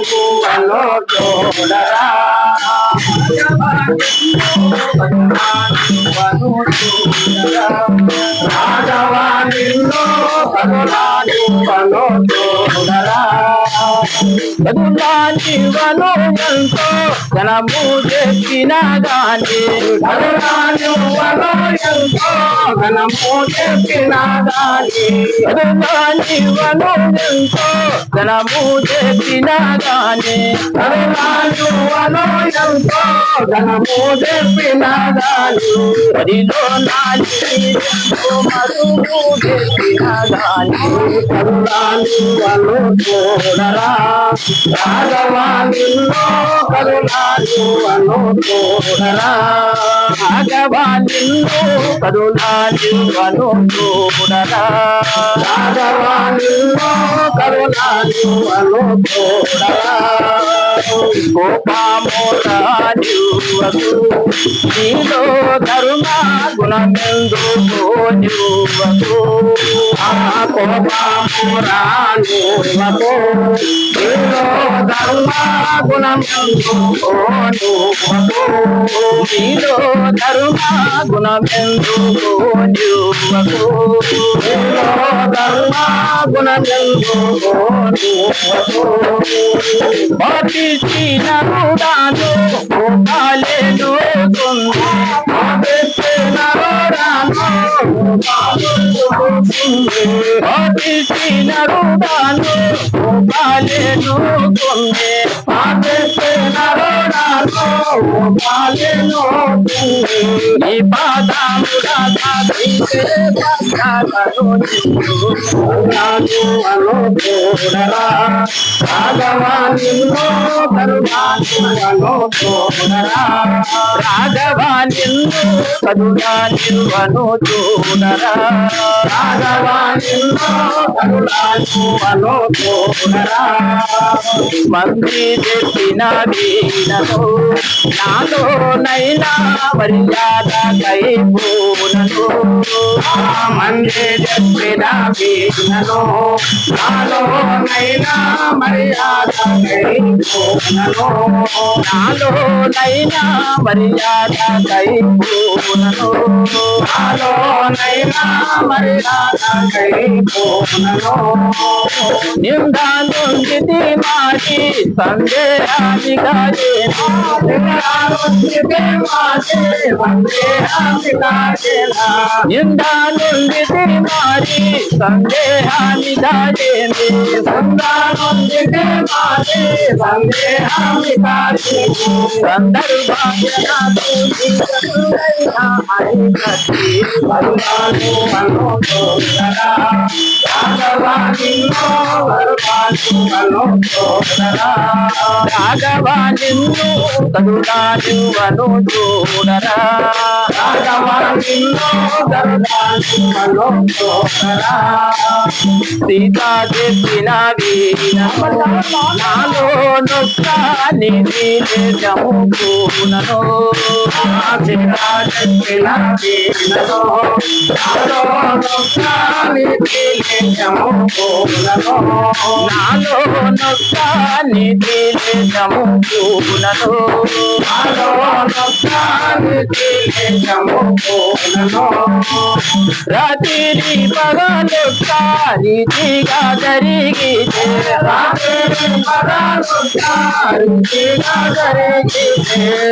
నువ్వను చూడరా రాఘవా చూడరా ఎంతో జనము చెప్పిన గాని ఎంతో ఘనము చెప్పిన దాని చదువులాంటి ఎంతో జనము చెప్పిన గాని ఎంతో ఘనము చెప్పిన మరుగు చెప్పిన గాని చూడరా రాఘవా చూడరా రాఘవా కరుణానివను చూడరా కరుణాను చూడరా కోపమురాజువకు నీలో కరుణ గుణమెందుకు జువకు ఆ కోపమురాను నీలో ధర్మ గుణము నీలో ధర్మ గుణమెందుకు జువకు నీలో কালে নতুন। হবে নারোড়ানো হবে নারোড়ানো কালে নতুন হবে নারোড়ানো কালে নতুন বাদাম দাদা రాఘవా నిన్ను కరుణానివను చూడరా మంది చెప్పిన వీణను నాలో నైనా మర్యాద కైపూనను మంది చెప్పిన వీణను నాలో నైనా మర్యాద నాలో నైనా మర్యాద కైపూనను నాలో నైనా మర్యాద నిండా నుండి మాటి సందేహానిగా నిండా నుండి మారి సందేహాన్ని దాటేమి రాఘవా నిన్ను కరుణానివను చూడరా సీతా చెప్పిన వీణ నాలో నొక్క నిధి నాలో నొక్క నిధి నిజము పూనను రాత్రి పగలు రీతిగా జరిగి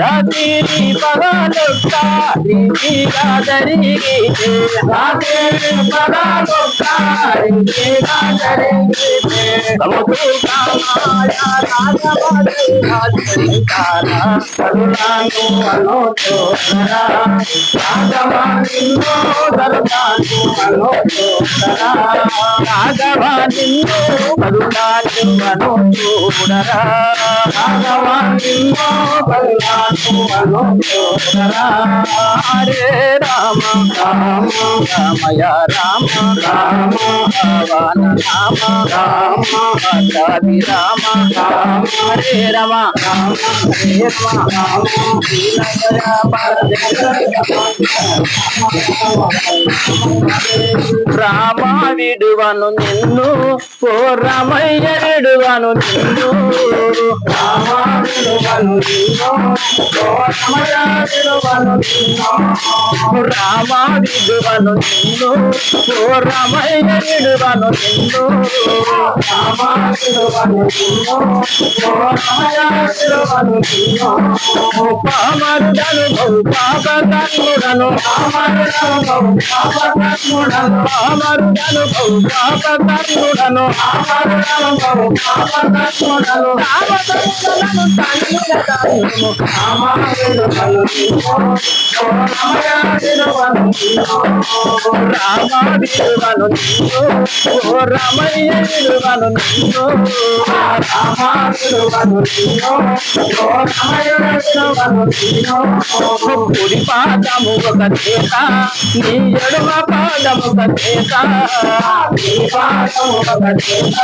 రాత్రి పగలు కారిగా జరిగి రాత్రి పగలు సముద్రు Thank you. రాఘవా నిన్ను కరుణానివను చూడరా హరే రామ రామ రామయ రామ రామ భవన రామ రామ రామ రామ హరే రమ హరే రమ దీనదయా రామ విడువను నిన్ను ఓ రామయ్య విడువను నిన్ను. రామ విడువను నిన్ను ఓ రమయ విడువను నిన్ను. రామ విడువను నిన్ను ఓ రామయ్య విడువను నిన్ను. రామ విడువను నిన్ను ఓ రమయ విడువను నిన్ను పామరుడను బహు పాపకర్ముడను రామరుడను పాపకర్ముడను పామరుడను బహు పాపకర్ముడను రామరుడను పాపకర్ముడను రామదూతలను తన్నులదాయును రామ విడువను నిన్ను ఓ రమయ విడువను నిన్ను రామ విడువను విలువను ఓ రమయ్య విడువను కుడి పాదము ఒక చేత నీ ఎడమ పాదము ఒక చేత. కుడి పాదము ఒక చేత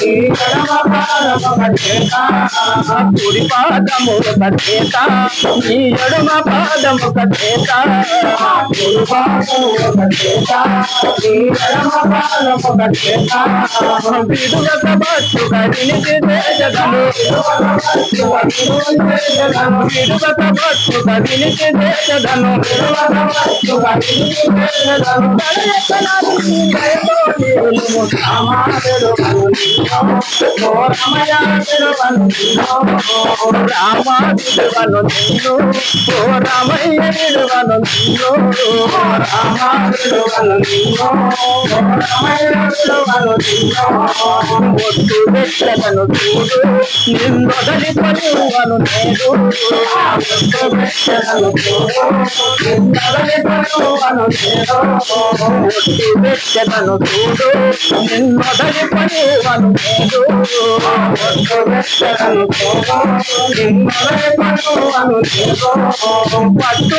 నీ ఎడమ పాదము ఒక చేత విడుగక బట్టు కదిలిచి దేశగను విడుగక బట్టు కదిలిచి దేశగను రామ విడువను నిన్ను ఓ రామయ్య విడువను నిన్ను ఒట్టు వెచ్చగను చూడు నిన్నొదలి పనువను నేడు ఒట్టు చూడు నిన్నొదలి పట్టు విడువని పట్టు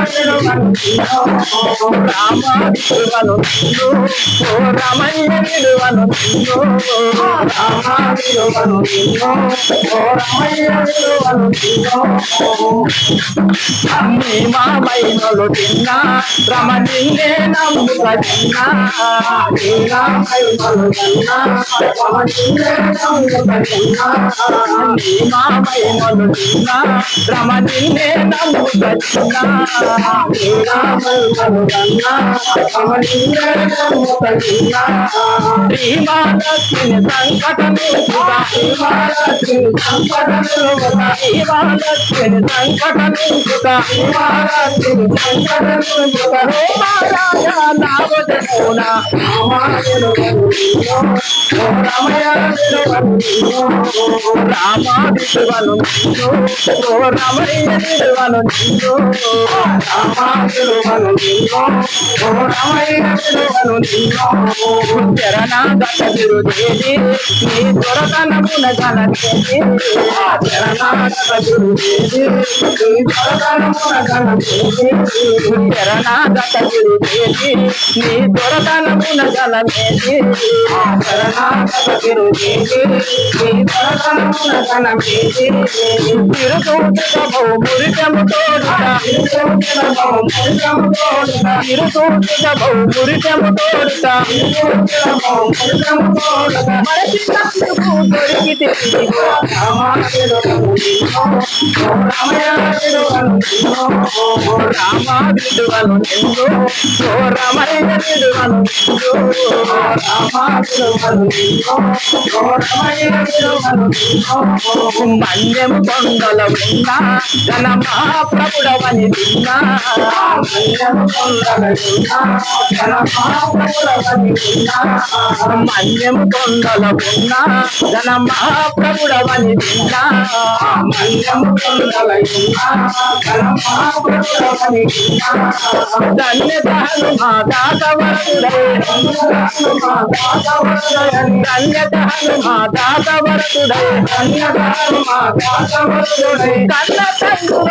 గంగున అద్దె కోపమున కొట్టిన రోజుము రామ విడువను ఓ రామయ్య విడువను నిన్ను నీ మామైనలు తిన్నా రమ నిన్నే నమ్ముక తిన్నా మామైనలు తిన్నా రమ నిన్నే నమ్ముక తిన్నా శ్రీమాలక్ష్మి సంకటము శ్రీమాలక్ష్మి సంకటము విడువను నిన్ను ఓ రమయ్య విడువను నిన్ను శరణాగత గురుదేవి నీ దొరకనమున గణదేవి శరణాగత గురుదేవి నీ మన్యము కొండల ఉన్నా ఘన మహాప్రభుడవని విన్నా. మన్యము కొండల ఉన్నా ధన మహాప్రభుడవని విన్నా. ధన్యతను మా దాతవరుడే ధన్యతను మా దాత వరదుడై మా దాతవరుడై కన్న తండ్రి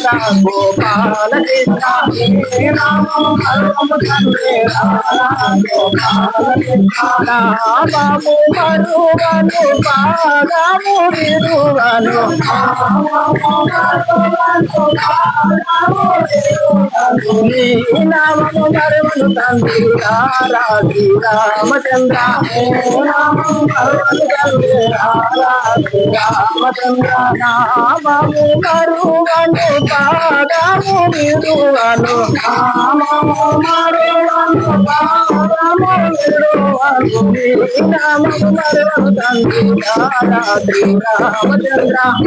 విడువను మరువను రాధా గోపాల కృష్ణ రాధా గోపాల మరువను పాదము విరువను నీ నామము మరువను తండ్రి రాధా రామచంద్ర నీ నామము మరువను తండ్రి నామము మరువను పాదము విరువను నామము మరువను పాదము విరువను నీ నామము మరువను తండ్రి రాధా శ్రీరామచంద్ర రామ